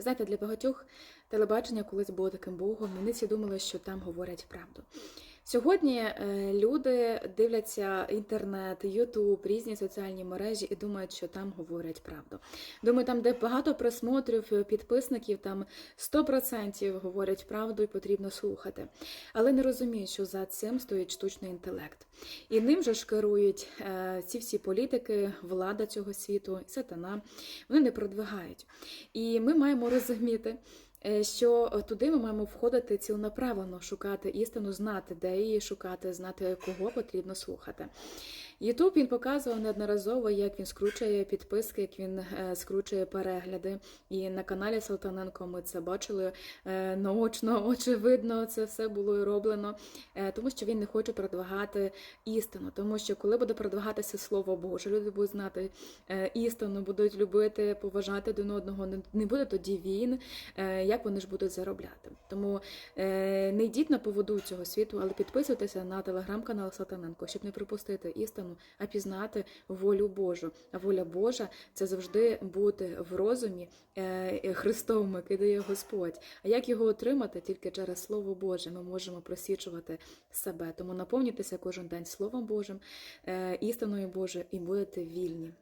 Знаєте, для багатьох телебачення колись було таким богом, вони всі думали, що там говорять правду. Сьогодні е, люди дивляться інтернет, Ютуб, різні соціальні мережі і думають, що там говорять правду. Думаю, там, де багато просмотрів, е, підписників, там 100% говорять правду і потрібно слухати. Але не розуміють, що за цим стоїть штучний інтелект. І ним же ж керують е, ці всі політики, влада цього світу, сатана. Вони не продвигають. І ми маємо розуміти. Е, Що туди ми маємо входити цілонаправлено, шукати істину, знати, де її шукати, знати, кого потрібно слухати. Ютуб він показував неодноразово, як він скручує підписки, як він е, скручує перегляди. І на каналі Салтаненко ми це бачили е, наочно, очевидно, це все було і роблено, е, тому що він не хоче продвигати істину. Тому що коли буде продвигатися слово Боже, люди будуть знати істину, будуть любити, поважати один одного. не- буде тоді війн, як вони ж будуть заробляти. Тому не йдіть на поводу цього світу, але підписуйтеся на телеграм-канал Сатаненко, щоб не пропустити істину, а пізнати волю Божу. А воля Божа це завжди бути в розумі е, Христовому, який дає Господь. А як його отримати? Тільки через Слово Боже ми можемо просічувати себе. Тому наповнюйтеся кожен день Словом Божим, е, істиною Божою, і будете вільні.